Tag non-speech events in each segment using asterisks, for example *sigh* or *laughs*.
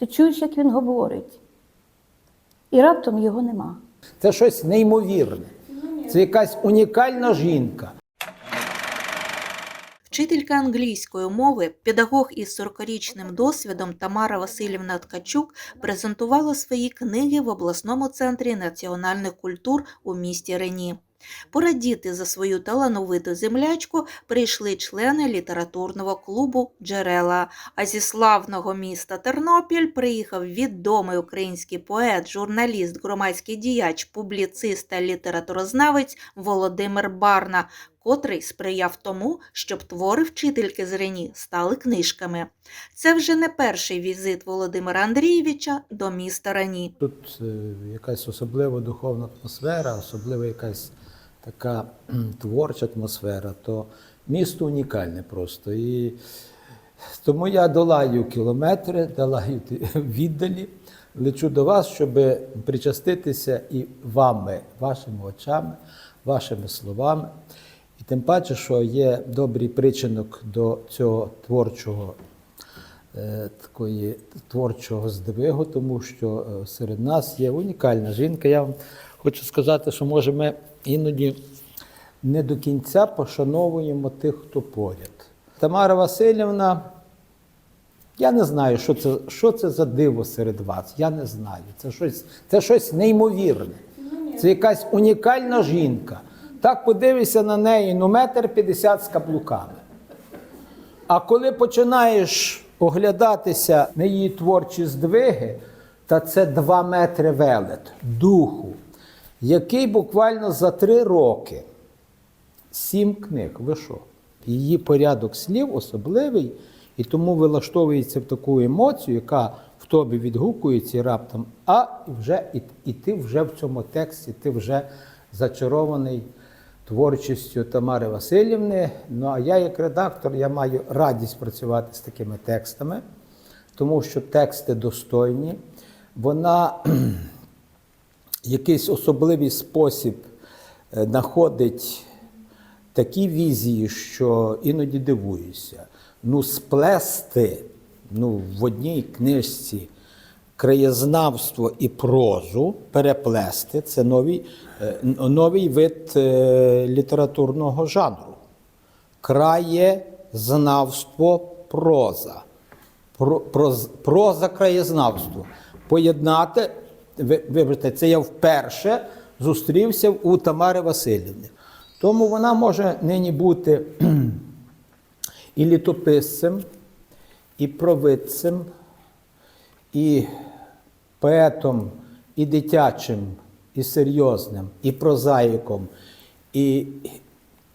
Ти чуєш, як він говорить. І раптом його нема. Це щось неймовірне. Це якась унікальна жінка. Вчителька англійської мови, педагог із 40-річним досвідом Тамара Васильівна Ткачук презентувала свої книги в обласному центрі національних культур у місті Рені. Порадіти за свою талановиту землячку прийшли члени літературного клубу Джерела. А зі славного міста Тернопіль приїхав відомий український поет, журналіст, громадський діяч, публіцист та літературознавець Володимир Барна, котрий сприяв тому, щоб твори вчительки з Рені стали книжками. Це вже не перший візит Володимира Андрійовича до міста Рені. Тут е, якась особлива духовна атмосфера, особлива якась така творча атмосфера, то місто унікальне просто. І тому я долаю кілометри, долаю *laughs* віддалі, лечу до вас, щоб причаститися і вами, вашими очами, вашими словами. І тим паче, що є добрий причинок до цього творчого е, такої творчого здвигу, тому що е, серед нас є унікальна жінка. Я вам хочу сказати, що може ми іноді не до кінця пошановуємо тих, хто поряд. Тамара Васильівна, я не знаю, що це, що це за диво серед вас. Я не знаю. Це щось, це щось неймовірне. Це якась унікальна жінка. Так подивишся на неї, ну метр п'ятдесят з каблуками. А коли починаєш оглядатися на її творчі здвиги, та це два метри велет духу, який буквально за три роки сім книг. Ви що? Її порядок слів особливий, і тому вилаштовується в таку емоцію, яка в тобі відгукується раптом, а вже і, і ти вже в цьому тексті, ти вже зачарований творчістю Тамари Васильівни. Ну а я, як редактор, я маю радість працювати з такими текстами, тому що тексти достойні. Вона якийсь особливий спосіб е, знаходить такі візії, що іноді дивуюся. Ну, сплести ну, в одній книжці краєзнавство і прозу переплести це новий, е, новий вид е, літературного жанру. Краєзнавство проза. Про, проз, проза краєзнавство. Поєднати, вибачте, це я вперше зустрівся у Тамари Васильівни. Тому вона може нині бути і літописцем, і провидцем, і поетом, і дитячим, і серйозним, і прозаїком, і,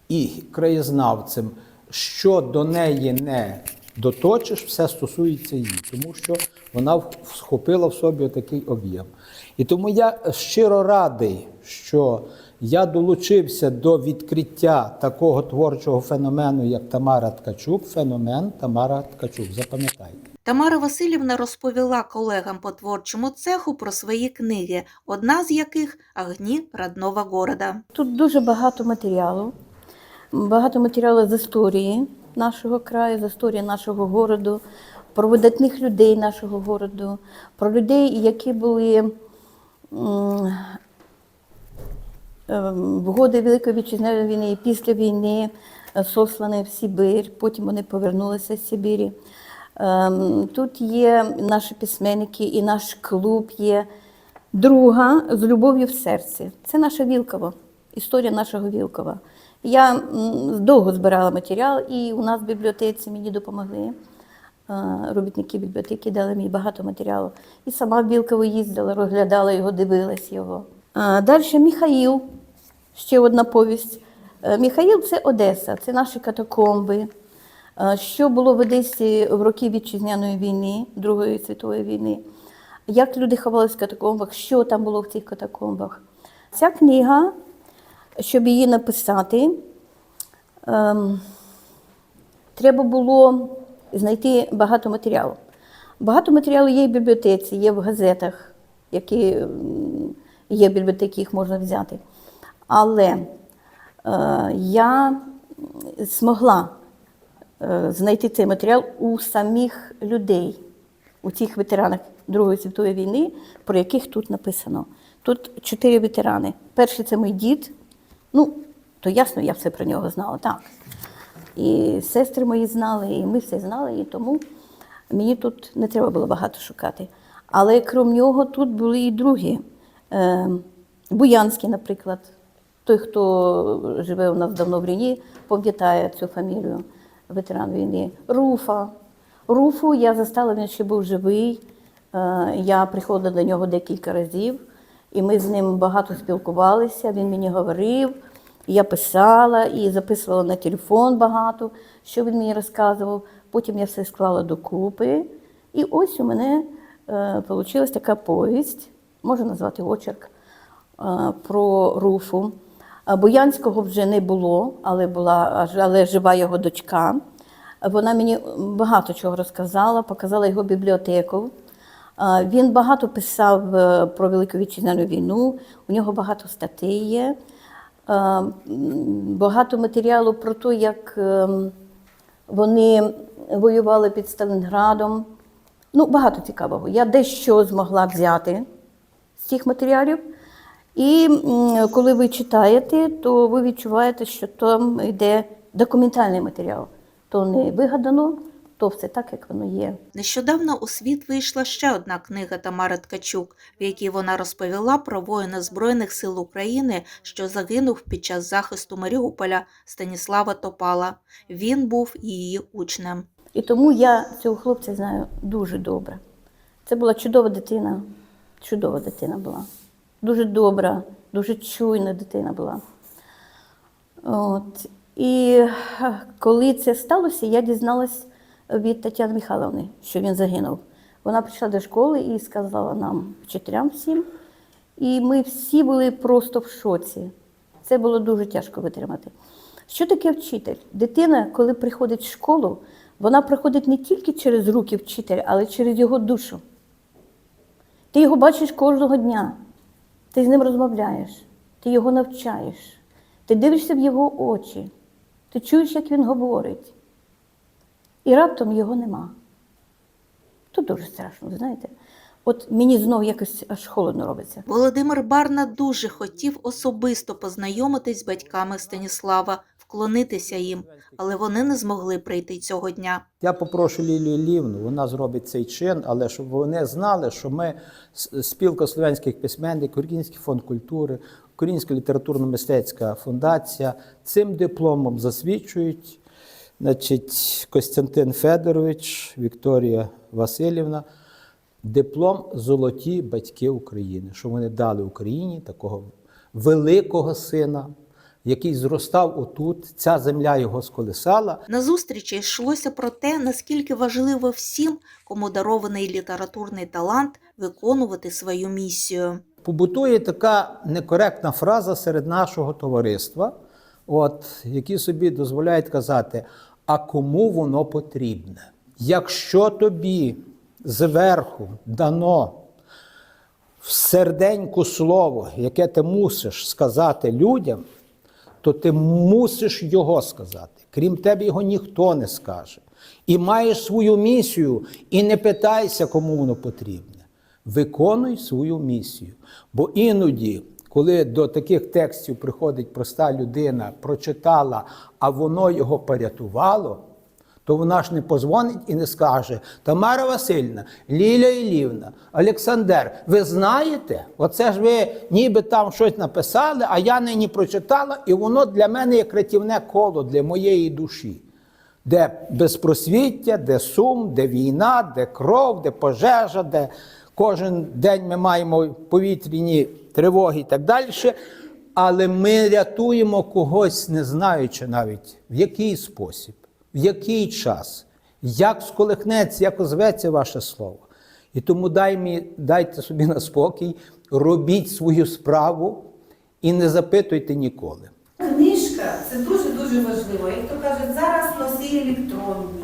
і краєзнавцем. Що до неї не доточиш, все стосується її, тому що вона схопила в собі такий об'єм. І тому я щиро радий, що я долучився до відкриття такого творчого феномену, як Тамара Ткачук. Феномен Тамара Ткачук. Запам'ятайте. Тамара Васильівна розповіла колегам по творчому цеху про свої книги, одна з яких Агні родного города. Тут дуже багато матеріалу. Багато матеріалу з історії нашого краю, з історії нашого городу, про видатних людей нашого городу, про людей, які були ем, в годи Великої Вітчизняної війни і після війни е, сослані в Сибир, потім вони повернулися з Сибірі. Ем, Тут є наші письменники і наш клуб є. Друга з любов'ю в серці. Це наша Вілкова, історія нашого Вілкова. Я довго збирала матеріал, і у нас в бібліотеці мені допомогли. Е, Робітники бібліотеки дали мені багато матеріалу. І сама в Вілково їздила, розглядала його, дивилась його. Далі Міхаїл, ще одна повість. Е, Міхаїл це Одеса, це наші катакомби. Е, Що було в Одесі в роки вітчизняної війни, Другої світової війни, як люди ховалися в катакомбах, що там було в цих катакомбах. Ця книга, щоб її написати, ем, треба було знайти багато матеріалу. Багато матеріалу є в бібліотеці, є в газетах, які є в бібліотеці, їх можна взяти. Але е, я змогла е, знайти цей матеріал у самих людей, у цих ветеранах Другої світової війни, про яких тут написано. Тут чотири ветерани. Перший це мій дід. Ну, то ясно, я все про нього знала, так. І сестри мої знали, і ми все знали, і тому мені тут не треба було багато шукати. Але крім нього, тут були і другі. Е, Буянський, наприклад. Той, хто живе у нас давно в Ріні, пам'ятає цю фамілію, ветеран війни. Руфа. Руфу я застала, він ще був живий. Е, Я приходила до нього декілька разів, і ми з ним багато спілкувалися. Він мені говорив, я писала і записувала на телефон багато, що він мені розказував. Потім я все склала докупи. І ось у мене е, вийшла така повість, можу назвати очерк, е, про Руфу. Боянського вже не було, але була але жива його дочка. Вона мені багато чого розказала, показала його бібліотеку. Він багато писав е, про Велику Вітчизняну війну, у нього багато статей є, багато матеріалу про те, як ем, вони воювали під Сталінградом. Ну, багато цікавого. Я дещо змогла взяти з цих матеріалів. І коли ви читаєте, то ви відчуваєте, що там йде документальний матеріал. То не вигадано, то все так, як воно є. Нещодавно у світ вийшла ще одна книга Тамари Ткачук, в якій вона розповіла про воїна Збройних сил України, що загинув під час захисту Маріуполя Станіслава Топала. Він був її учнем. І тому я цього хлопця знаю дуже добре. Це була чудова дитина, чудова дитина була. Дуже добра, дуже чуйна дитина була. От. І коли це сталося, я дізналась від Тетяни Михайловни, що він загинув. Вона прийшла до школи і сказала нам, вчителям всім. І ми всі були просто в шоці. Це було дуже тяжко витримати. Що таке вчитель? Дитина, коли приходить в школу, вона приходить не тільки через руки вчителя, але через його душу. Ти його бачиш кожного дня, ти з ним розмовляєш, ти його навчаєш, ти дивишся в його очі, ти чуєш, як він говорить. І раптом його нема. То дуже страшно, знаєте. От мені знов якось аж холодно робиться. Володимир Барна дуже хотів особисто познайомитись з батьками Станіслава, вклонитися їм, але вони не змогли прийти цього дня. Я попрошу Лілію Лівну, вона зробить цей чин, але щоб вони знали, що ми спілка слов'янських письменників, Український фонд культури, Українська літературно-мистецька фундація цим дипломом засвідчують. Значить, Костянтин Федорович, Вікторія Васильівна, диплом Золоті батьки України, що вони дали Україні такого великого сина, який зростав отут, ця земля його сколисала. На зустрічі йшлося про те, наскільки важливо всім, кому дарований літературний талант, виконувати свою місію. Побутує така некоректна фраза серед нашого товариства, от, які собі дозволяють казати, а кому воно потрібне? Якщо тобі зверху дано в серденьку слово, яке ти мусиш сказати людям, то ти мусиш його сказати. Крім тебе, його ніхто не скаже. І маєш свою місію, і не питайся, кому воно потрібне. Виконуй свою місію. Бо іноді, коли до таких текстів приходить проста людина, прочитала, а воно його порятувало, то вона ж не позвонить і не скаже: Тамара Васильівна, Ліля Ілівна, Олександр, ви знаєте, оце ж ви ніби там щось написали, а я нині прочитала, і воно для мене як рятівне коло для моєї душі. Де безпросвіття, де сум, де війна, де кров, де пожежа, де кожен день ми маємо повітряні тривоги і так далі. Але ми рятуємо когось, не знаючи навіть в який спосіб, в який час, як сколихнеться, як озветься ваше слово. І тому дай мені, дайте собі на спокій, робіть свою справу і не запитуйте ніколи. Книжка це дуже-дуже важливо. Як то кажуть, зараз носії електронні.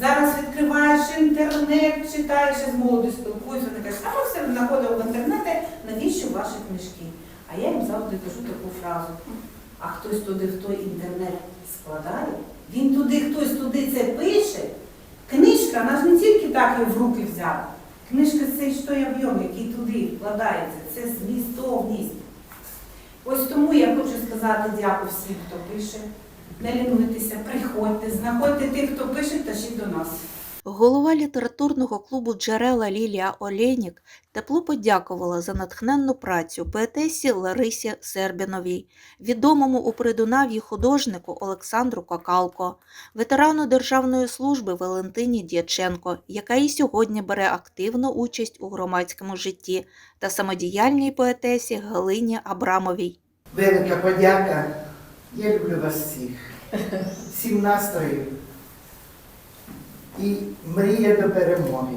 Зараз відкриваєш інтернет, читаєш з молоді спілкуюся, вони кажуть, а ми все знаходимо в інтернеті, навіщо ваші книжки? А я їм завжди кажу таку фразу. А хтось туди в той інтернет складає, він туди, хтось туди це пише. Книжка, вона ж не тільки так її в руки взяв. Книжка це ж той об'єм, який туди вкладається, це змістовність. Ось тому я хочу сказати дякую всім, хто пише. Не лінуйтеся, приходьте, знаходьте тих, хто пише, та ще до нас. Голова літературного клубу Джерела Лілія Олєнік тепло подякувала за натхненну працю поетесі Ларисі Сербіновій, відомому у Придунав'ї художнику Олександру Какалко, ветерану Державної служби Валентині Дяченко, яка і сьогодні бере активну участь у громадському житті, та самодіяльній поетесі Галині Абрамовій. Велика подяка. Я люблю вас всіх. Всім настрою. І мрія до перемоги.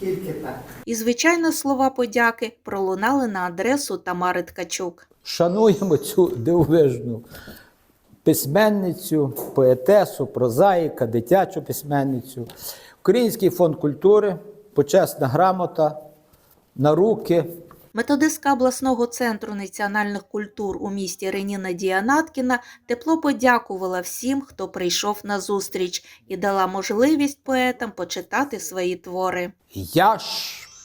Тільки так. І, звичайно, слова подяки пролунали на адресу Тамари Ткачук. Шануємо цю дивовижну письменницю, поетесу, прозаїка, дитячу письменницю. Український фонд культури, почесна грамота, на руки. Методистка обласного центру національних культур у місті Рені Надія Наткіна тепло подякувала всім, хто прийшов на зустріч і дала можливість поетам почитати свої твори. Я ж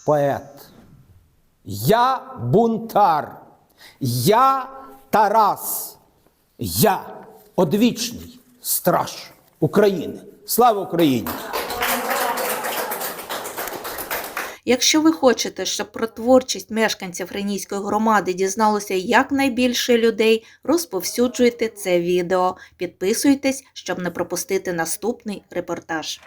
поет. Я бунтар. Я Тарас. Я одвічний страж України. Слава Україні! Якщо ви хочете, щоб про творчість мешканців Ренійської громади дізналося якнайбільше людей, розповсюджуйте це відео, підписуйтесь, щоб не пропустити наступний репортаж.